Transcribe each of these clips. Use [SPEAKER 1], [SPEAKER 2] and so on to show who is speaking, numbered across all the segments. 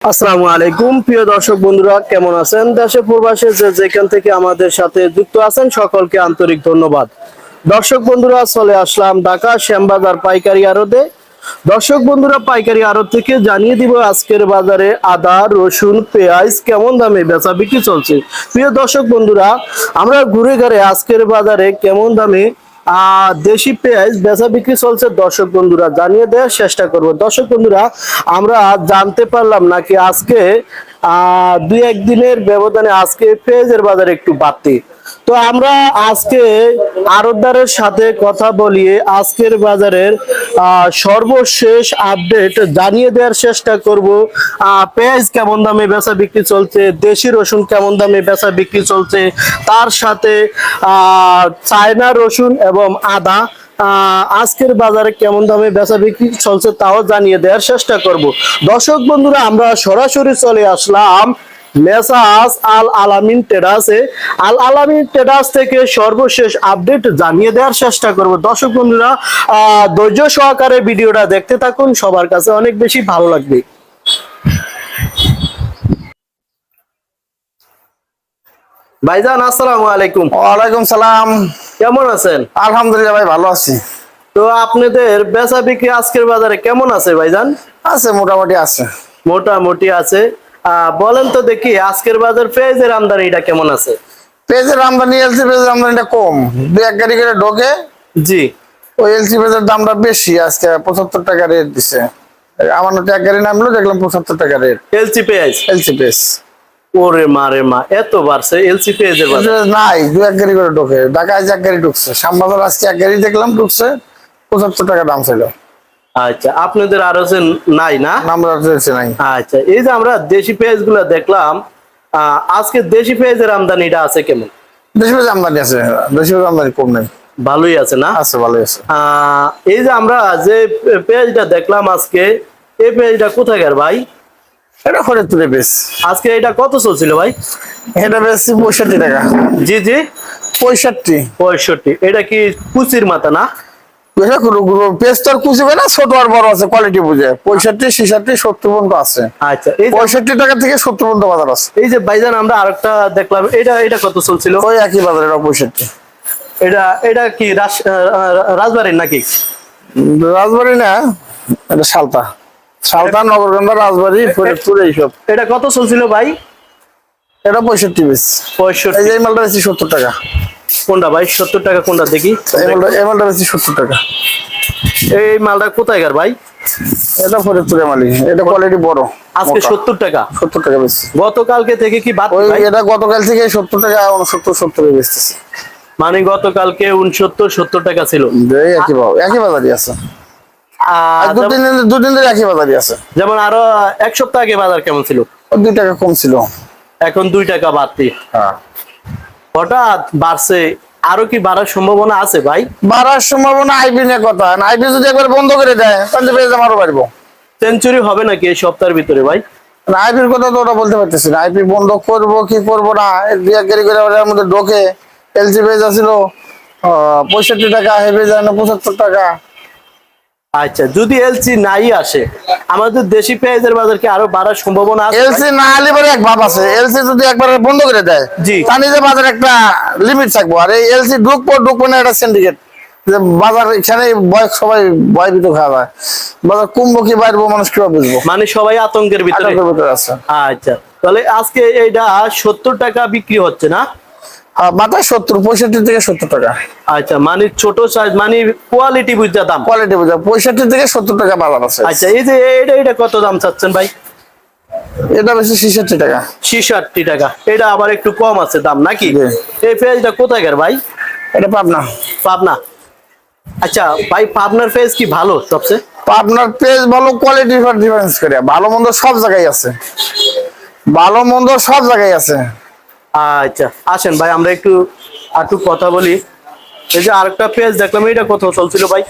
[SPEAKER 1] আসসালামু আলাইকুম। প্রিয় দর্শক বন্ধুরা, কেমন আছেন? দেশে প্রবাসে যে যেখান থেকে আমাদের সাথে যুক্ত আছেন, সকলকে আন্তরিক ধন্যবাদ। দর্শক বন্ধুরা, চলে আসলাম ঢাকা শ্যামবাজার পাইকারি আড়তে। দর্শক বন্ধুরা, পাইকারি আড়ত থেকে জানিয়ে দিব আজকের বাজারে আদা, রসুন, পেঁয়াজ কেমন দামে বেচা বিক্রি চলছে। প্রিয় দর্শক বন্ধুরা, আমরা ঘুরে ঘুরে আজকের বাজারে কেমন দামে দেশি পেঁয়াজ বেচা বিক্রি চলছে দর্শক বন্ধুরা, জানিয়ে দেওয়ার চেষ্টা করব। দর্শক বন্ধুরা, আমরা জানতে পারলাম নাকি আজকে দুই একদিনের ব্যবধানে আজকে পেঁয়াজের বাজার একটু বাড়তি। তো আমরা আজকে আরতদারের সাথে কথা বলিয়ে আজকের বাজারের সর্বশেষ আপডেট জানিয়ে দেওয়ার চেষ্টা করব। পেঁয়াজ কেমন দামে বেচা বিক্রি চলছে? দেশি রসুন কেমন দামে বেচা বিক্রি চলছে? তার সাথে চায়না রসুন এবং আদা আজকের বাজারে কেমন দামে বেচা বিক্রি চলছে তাও জানিয়ে দেওয়ার চেষ্টা করব। দর্শক বন্ধুরা, আমরা সরাসরি চলে আসলাম মেসাস আল আলামিন টেরাসে আল আলামিন টেরাস থেকে সর্বশেষ আপডেট জানিয়ে দেওয়ার চেষ্টা করব। দর্শক বন্ধুরা ধৈর্য সহকারে ভিডিওটা দেখতে থাকুন সবার কাছে অনেক বেশি ভালো লাগবে। ভাইজান আসসালামু আলাইকুম।
[SPEAKER 2] ওয়ালাইকুম সালাম।
[SPEAKER 1] কেমন আছেন?
[SPEAKER 2] আলহামদুলিল্লাহ ভাই ভালো আছি।
[SPEAKER 1] তো আপনাদের বেচা বিক্রি আজকের বাজারে কেমন আছে ভাইজান?
[SPEAKER 2] আছে মোটামুটি আছে।
[SPEAKER 1] মোটামুটি আছে। বলেন তো দেখি আজকের বাজার পেঁয়াজের আমদানিটা কেমন আছে?
[SPEAKER 2] পেজের আমদানি এলসি পেজের আমদানিটা কম। দুই এক গাড়ি করে ঢোকে।
[SPEAKER 1] জি।
[SPEAKER 2] ওই এলসি পেজের দামটা বেশি আজকে পঁচাত্তর টাকা রেট দিছে। আমার নটা এক গাড়ি নামলো দেখলাম পঁচাত্তর টাকা রেট
[SPEAKER 1] এলসি পেঁয়াজ?
[SPEAKER 2] এলসি পেজ
[SPEAKER 1] ওরে মা রে মা এত বাড়ছে এলসি পেঁয়াজের বাজার?
[SPEAKER 2] নাই দুই এক গাড়ি করে ঢোকে। ঢাকায় এক গাড়ি ঢুকছে শ্যামবাজার আজকে এক গাড়ি দেখলাম ঢুকছে পঁচাত্তর টাকা দাম ছিল।
[SPEAKER 1] আচ্ছা আপনাদের আরও যে নাই না?
[SPEAKER 2] রয়েছে নাই।
[SPEAKER 1] আচ্ছা এই যে আমরা দেশি পেঁয়াজগুলা দেখলাম আজকে দেশি পেঁয়াজের আমদানিটা আছে কেমন?
[SPEAKER 2] বেশি বেশি আমদানি আছে বেশি বেশি আমদানি কম নেই।
[SPEAKER 1] ভালোই আছে না?
[SPEAKER 2] আছে ভালো আছে।
[SPEAKER 1] এই যে আমরা যে পেঁয়াজটা দেখলাম আজকে এই পেঁয়াজটা কোথাকার ভাই?
[SPEAKER 2] এটা ফরিদপুরে বেশ
[SPEAKER 1] আজকে এটা কত চলছিল ভাই?
[SPEAKER 2] এটা বেশি পঁয়ষট্টি টাকা।
[SPEAKER 1] জি জি।
[SPEAKER 2] পঁয়ষট্টি।
[SPEAKER 1] পঁয়ষট্টি। এটা কি কুচির মাথা না?
[SPEAKER 2] পেস্টার কুচিবে না ছোট আর বড় আছে কোয়ালিটি বুঝে। পঁয়ষট্টি ছেষট্টি সত্তর পর্যন্ত আছে।
[SPEAKER 1] আচ্ছা এই
[SPEAKER 2] পঁয়ষট্টি টাকা থেকে সত্তর পর্যন্ত বাজার আছে।
[SPEAKER 1] এই যে আমরা আরেকটা দেখলাম এটা এটা কত চলছিল?
[SPEAKER 2] ওই একই বাজার এটা পঁয়ষট্টি।
[SPEAKER 1] এটা এটা কি রাজবাড়ির নাকি?
[SPEAKER 2] রাজবাড়ি না এটা সালতা। সালতা নগরগন্ধা রাজবাড়ি ফরিদপুর এইসব।
[SPEAKER 1] এটা কত চলছিল ভাই?
[SPEAKER 2] এটা পঁয়ষট্টি এই
[SPEAKER 1] পঁয়ষট্টি
[SPEAKER 2] এই মালটা বেশি সত্তর টাকা।
[SPEAKER 1] কোনটা ভাই? সত্তর টাকা কোনটা? দেখি।
[SPEAKER 2] এই মালটা বেশি সত্তর টাকা।
[SPEAKER 1] এই মালটা কোথায় গার ভাই?
[SPEAKER 2] এটা ফরিদপুরের মালিক। এটা কোয়ালিটি বড়
[SPEAKER 1] আজকে সত্তর টাকা?
[SPEAKER 2] সত্তর টাকা বেশি।
[SPEAKER 1] গতকালকে থেকে কি বাদ
[SPEAKER 2] এটা গতকাল থেকে সত্তর টাকা উনসত্তর সত্তরে বেচতেছে।
[SPEAKER 1] মানে গতকালকে উনসত্তর সত্তর টাকা ছিল।
[SPEAKER 2] একই ভাব একই বাজারই আছে। দুদিন দুদিন ধরে একই বাজারই আছে।
[SPEAKER 1] যেমন আরও এক সপ্তাহ আগে বাজার কেমন ছিল?
[SPEAKER 2] দুই টাকা কম ছিল।
[SPEAKER 1] এখন দুই টাকা বাড়তি।
[SPEAKER 2] হ্যাঁ।
[SPEAKER 1] হঠাৎ বাড়ছে আরও কি বাড়ার সম্ভাবনা আছে ভাই?
[SPEAKER 2] বাড়ার সম্ভাবনা আইবি নিয়ে কথা। আইবি যদি একবার বন্ধ করে দেয় তাহলে বেজে আমারও বাড়বো।
[SPEAKER 1] সেঞ্চুরি হবে নাকি এই সপ্তাহের ভিতরে ভাই?
[SPEAKER 2] আইপির কথা তো ওটা বলতে পারতেছি না। আইপি বন্ধ করব কি করব না দিয়া গেরি করে ওটার মধ্যে ঢোকে। এলজি পেজ আছিল পঁয়ষট্টি টাকা হেভি যায় না পঁচাত্তর টাকা।
[SPEAKER 1] আচ্ছা যদি এলসি নাই আসে আমাদের দেশি পেঁয়াজের বাজার কি আরও বাড়ার সম্ভাবনা আছে?
[SPEAKER 2] এলসি না আলি পরে এক ভাব আছে। এলসি যদি একবার বন্ধ করে দেয়
[SPEAKER 1] জি।
[SPEAKER 2] তা নিজে বাজার একটা লিমিট থাকব। আর এই এলসি ঢুকবো ঢুকবো না একটা সিন্ডিকেট যে বাজার এখানে ভয় সবাই ভয় ভিতরে খাওয়া যায়। বাজার কমবো কি বাইরবো মানুষ কীভাবে বুঝব?
[SPEAKER 1] মানে সবাই আতঙ্কের ভিতরে।
[SPEAKER 2] আতঙ্কের ভিতরে আছে।
[SPEAKER 1] আচ্ছা তাহলে আজকে এইটা সত্তর টাকা বিক্রি হচ্ছে না?
[SPEAKER 2] মাথায় সত্তর পঁয়ষট্টি থেকে সত্তর টাকা।
[SPEAKER 1] আচ্ছা মানে ছোট সাইজ মানে কোয়ালিটি বুঝা দাম।
[SPEAKER 2] কোয়ালিটি বোঝা পঁয়ষট্টি থেকে সত্তর টাকা বাজার আছে।
[SPEAKER 1] আচ্ছা এই যে এটা এটা কত দাম চাচ্ছেন ভাই?
[SPEAKER 2] এটা বেশি ছেষট্টি টাকা।
[SPEAKER 1] ছিষট্টি টাকা। এটা আবার একটু কম আছে দাম নাকি? এই পেঁয়াজটা কোথায় ভাই?
[SPEAKER 2] এটা পাবনা।
[SPEAKER 1] পাবনা। আচ্ছা ভাই পাবনার পেঁয়াজ কি ভালো সবচেয়ে?
[SPEAKER 2] পাবনার পেজ ভালো কোয়ালিটি ডিফারেন্স করে। ভালো মন্দ সব জায়গায় আছে। ভালো মন্দ সব জায়গায় আছে।
[SPEAKER 1] আচ্ছা আসেন ভাই আমরা একটু একটু কথা বলি। এই যে আরেকটা পেঁয়াজ দেখলাম এটা কত চলছিল ভাই?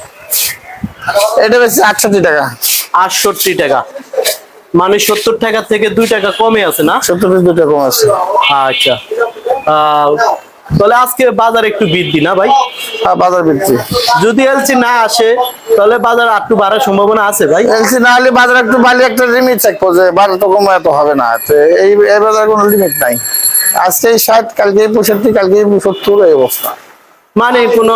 [SPEAKER 2] এটা বেশি আটষট্টি টাকা।
[SPEAKER 1] আটষট্টি টাকা। মানে সত্তর টাকা থেকে দুই টাকা কমে আছে না?
[SPEAKER 2] সত্তর পিস দুটো কম আছে।
[SPEAKER 1] আচ্ছা। আহ, তাহলে আজকে বাজার একটু বৃদ্ধি না ভাই?
[SPEAKER 2] আর বাজার বৃদ্ধি।
[SPEAKER 1] যদি এলসি না আসে তাহলে বাজার একটু বাড়ার সম্ভাবনা আছে ভাই?
[SPEAKER 2] এলসি না হলে বাজার একটু বাড়লে একটা লিমিট থাকব যে বাজার তো কমে এত হবে না। এই এই বাজার কোনো লিমিট নাই। আজকে ষাট কালকে পঁয়ষট্টি কালকে সত্তর এই অবস্থা।
[SPEAKER 1] মানে কোন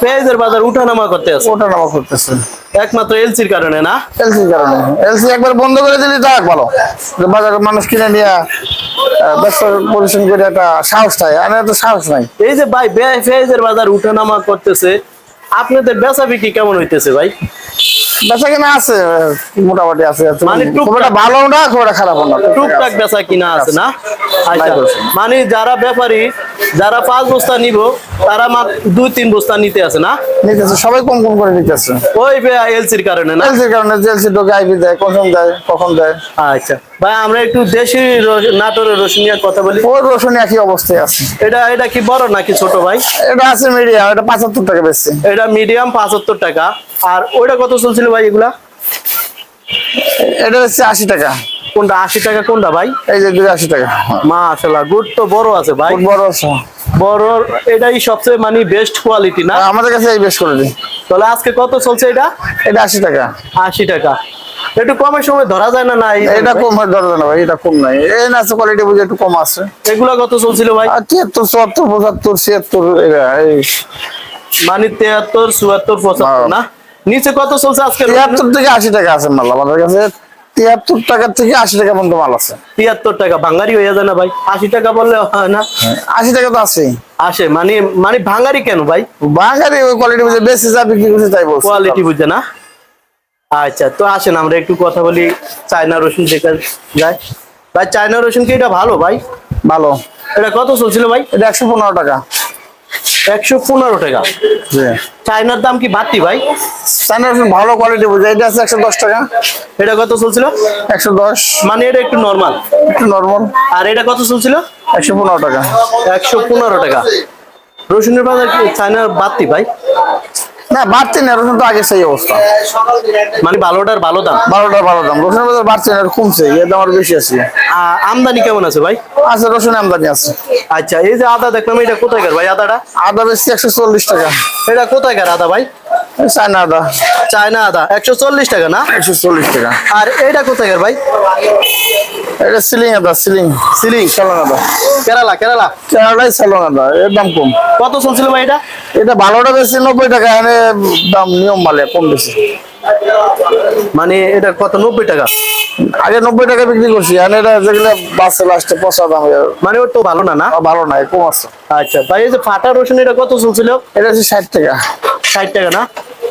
[SPEAKER 1] পেঁয়াজের বাজার উঠানামা করতে আছে?
[SPEAKER 2] ওটা নামা করতেছে।
[SPEAKER 1] একমাত্র এলসির কারণে না?
[SPEAKER 2] এলসির কারণে। এলসি একবার বন্ধ করে দিলে তো এক ভালো। বাজারে মানুষ কিনে নিয়ে ব্যবসা পরিশ্রম করে একটা সাহস থাকে। আর এত সাহস নাই।
[SPEAKER 1] এই যে ভাই বে- পেঁয়াজের বাজার উঠানামা করতেছে আপনাদের বেচা বিক্রি কেমন হইতেছে ভাই?
[SPEAKER 2] বেচা কিনা আছে মোটামুটি আছে।
[SPEAKER 1] মানে।
[SPEAKER 2] খুব একটা ভালো না খুব একটা খারাপ না।
[SPEAKER 1] টুকটাক বেচা কিনা আছে না? আচ্ছা মানে যারা ব্যাপারী যারা পাঁচ বস্তা নিব তারা মাত্র দুই তিন বস্তা নিতে আছে না?
[SPEAKER 2] নিতেছে সবাই কম কম করে নিতেছে।
[SPEAKER 1] ওই এলসির কারণে না?
[SPEAKER 2] এলসির কারণে এলসি ঢোকে আইবি দেয় কখন দেয় কখন দেয়।
[SPEAKER 1] আচ্ছা। ভাই আমরা একটু দেশি নাটোরের রসুন নিয়ে কথা বলি।
[SPEAKER 2] ওর রসুন একই অবস্থায় আছে।
[SPEAKER 1] এটা এটা কি বড় নাকি ছোট ভাই?
[SPEAKER 2] এটা আছে মিডিয়াম এটা পঁচাত্তর টাকা বেশি।
[SPEAKER 1] এটা মিডিয়াম পাঁচাত্তর টাকা। আর ওইটা কত চলছিল ভাই এগুলা?
[SPEAKER 2] এটা হচ্ছে আশি টাকা।
[SPEAKER 1] কোনটা আশি টাকা কোনটা ভাই?
[SPEAKER 2] এই যে দুই আশি টাকা।
[SPEAKER 1] মাশাল্লাহ গুড তো বড় আছে ভাই।
[SPEAKER 2] বড় আছে।
[SPEAKER 1] বড় এটাই সবচেয়ে মানে বেস্ট কোয়ালিটি না?
[SPEAKER 2] আমাদের কাছে এই করে দিই
[SPEAKER 1] তাহলে আজকে কত চলছে এটা?
[SPEAKER 2] এটা আশি টাকা।
[SPEAKER 1] আশি টাকা। একটু কমের সময় ধরা যায় না না এই-
[SPEAKER 2] এটা কম হয় ধরবে না ভাই এটা কম নাই। এই নাচে কোয়ালিটি বুঝে একটু কম আছে।
[SPEAKER 1] এগুলা কত চলছিল ভাই?
[SPEAKER 2] তিয়াত্তর চুয়াত্তর পঁচাত্তর ছিয়াত্তর
[SPEAKER 1] মানে তেহাত্তর চুয়াত্তর পঁচাত্তর না? নিচে কত চলছে আজকে
[SPEAKER 2] তিয়াত্তর থেকে আশি টাকা আছে মাল আমাদের কাছে। তিয়াত্তর টাকা থেকে আশি টাকা পর্যন্ত মাল আছে।
[SPEAKER 1] তিয়াত্তর টাকা ভাঙ্গারি হয়ে যায় না ভাই? আশি টাকা বললে হয় না?
[SPEAKER 2] আশি টাকা তো আছে।
[SPEAKER 1] আসে মানে মানে ভাঙ্গারি কেন ভাই?
[SPEAKER 2] বাঙালি ওই কোয়ালিটি বুঝে বেশি যা বিক্রি করছে তাই বলছে।
[SPEAKER 1] কোয়ালিটি বুঝে না? আচ্ছা তো আসেন আমরা একটু কথা বলি চায়না রসুন দেখা যায়। ভাই চায়না রসুন কি এটা ভালো ভাই?
[SPEAKER 2] ভালো।
[SPEAKER 1] এটা কত চলছিল ভাই?
[SPEAKER 2] এটা একশো পনেরো টাকা।
[SPEAKER 1] একশো পনেরো টাকা। চায়নার দাম কি বাড়তি ভাই?
[SPEAKER 2] চাইনা রসুন ভালো কোয়ালিটি বুঝে এটা আছে একশো দশ টাকা।
[SPEAKER 1] এটা কত চলছিল?
[SPEAKER 2] একশো দশ।
[SPEAKER 1] মানে এটা একটু নর্মাল
[SPEAKER 2] একটু নর্মাল
[SPEAKER 1] আর এটা কত চলছিল?
[SPEAKER 2] একশো পনেরো টাকা।
[SPEAKER 1] একশো পনেরো টাকা। রসুনের বাজার কি চায়নার বাড়তি ভাই?
[SPEAKER 2] না বাড়ছে না রসুন তো আগে সেই অবস্থা।
[SPEAKER 1] মানে ভালোটার ভালো দাম?
[SPEAKER 2] বারোটা বারো দাম। রসুনের বাজার বাড়ছে না কমছে এর দাম আরও বেশি আছে।
[SPEAKER 1] আমদানি কেমন আছে ভাই?
[SPEAKER 2] আছে রসুন আমদানি আছে।
[SPEAKER 1] আচ্ছা এই যে আদা দেখলাম এটা কোথায়কার ভাই আদাটা?
[SPEAKER 2] আদা বেশি একশো চল্লিশ টাকা।
[SPEAKER 1] এটা কোথায়কার আদা ভাই?
[SPEAKER 2] চায়না আদা।
[SPEAKER 1] চায়না আদা একশো চল্লিশ টাকা না?
[SPEAKER 2] একশো চল্লিশ টাকা।
[SPEAKER 1] আর এটা কোথায়কার ভাই?
[SPEAKER 2] এটা সিলিং আদা সিলিং।
[SPEAKER 1] সিলিং।
[SPEAKER 2] সালং আদা।
[SPEAKER 1] কেরালা কেরালা।
[SPEAKER 2] কেরালাই সালং আদা এর দাম কম।
[SPEAKER 1] কত চলছিল ভাই এটা?
[SPEAKER 2] এটা ভালোটা বেশি নব্বই টাকা এনে দাম নিয়ম মালে কম বেশি।
[SPEAKER 1] মানে এটা কত নব্বই টাকা?
[SPEAKER 2] আগে নব্বই টাকা বিক্রি করছি আর এটা যেগুলো বাসে লাস্টে পচা দাম
[SPEAKER 1] মানে ওর তো ভালো না না?
[SPEAKER 2] ভালো নাই কম আছে।
[SPEAKER 1] আচ্ছা ভাই এই যে ফাটা রসুন এটা কত চলছিল?
[SPEAKER 2] এটা হচ্ছে ষাট টাকা।
[SPEAKER 1] ষাট টাকা না?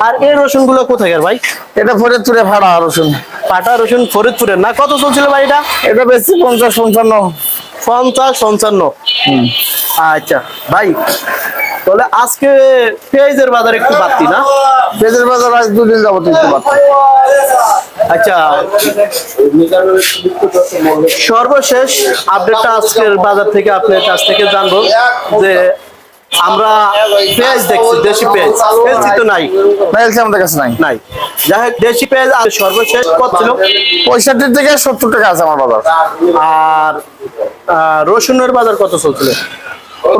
[SPEAKER 1] আর এই রসুনগুলো কোথায়কার ভাই?
[SPEAKER 2] এটা ফরিদপুরে ভাড়া রসুন।
[SPEAKER 1] ফাটা রসুন ফরিদপুরের না? কত চলছিল ভাই এটা?
[SPEAKER 2] এটা বেশি পঞ্চাশ পঞ্চান্ন।
[SPEAKER 1] পঞ্চাশ পঞ্চান্ন। আচ্ছা ভাই তাহলে আজকে পেঁয়াজের বাজার একটু বাড়তি না?
[SPEAKER 2] পেঁয়াজের বাজার আজ দুদিন যাবত একটু বাড়ছে
[SPEAKER 1] আচ্ছা সর্বশেষ আপডেটটা আজকের বাজার থেকে আপনার কাছ থেকে জানব যে আমরা পেঁয়াজ দেখছি দেশি পেঁয়াজ। এলসি তো নাই।
[SPEAKER 2] না এলসি আমাদের কাছে নাই।
[SPEAKER 1] নাই। যাই হোক দেশি পেঁয়াজ আর সর্বশেষ কত ছিল?
[SPEAKER 2] পঁয়ষট্টি থেকে সত্তর টাকা আছে আমার বাজার।
[SPEAKER 1] আর আহ, রসুনের বাজার কত চলছিল?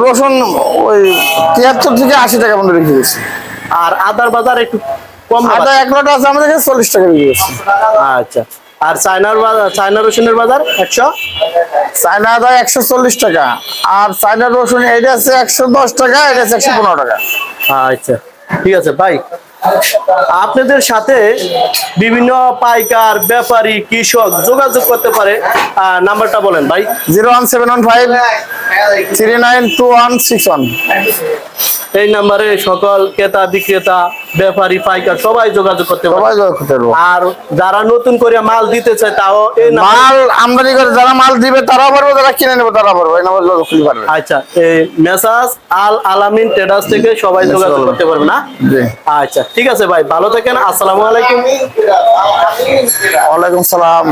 [SPEAKER 2] রসুন ওই তিয়াত্তর থেকে আশি টাকা মতো বিক্রি করছি।
[SPEAKER 1] আর আদার বাজার একটু কম
[SPEAKER 2] আদা এক লোটা আছে আমাদের কাছে চল্লিশ টাকা বিক্রি করছি।
[SPEAKER 1] আচ্ছা। আর চায়নার বাজার চায়না রসুনের বাজার একশো?
[SPEAKER 2] চায়না আদা একশো চল্লিশ টাকা আর চায়না রসুন এটা আছে একশো দশ টাকা এটা আছে একশো পনেরো টাকা।
[SPEAKER 1] আচ্ছা। ঠিক আছে ভাই আপনাদের সাথে বিভিন্ন পাইকার, ব্যাপারী, কৃষক যোগাযোগ করতে পারে। নাম্বারটা বলেন ভাই।
[SPEAKER 2] Zero one seven one five three nine two one six one.
[SPEAKER 1] এই নাম্বারে সকল ক্রেতা বিক্রেতা ব্যাপারী পাইকার সবাই যোগাযোগ করতে
[SPEAKER 2] সবাই যোগাযোগ করতে পারব।
[SPEAKER 1] আর যারা নতুন করে মাল দিতে চায় তাও এই
[SPEAKER 2] মাল আমদানি করে যারা মাল দিবে তারাও পারবে যারা কিনে নেবে তারা পারবে। এই নাম্বার যোগাযোগ করতে পারবে।
[SPEAKER 1] আচ্ছা এই মেসাজ আল আলামিন ট্রেডার্স থেকে সবাই যোগাযোগ করতে পারবে না?
[SPEAKER 2] জি।
[SPEAKER 1] আচ্ছা ঠিক আছে ভাই ভালো থাকেন আসসালামু আলাইকুম।
[SPEAKER 2] ওয়ালাইকুম সালাম।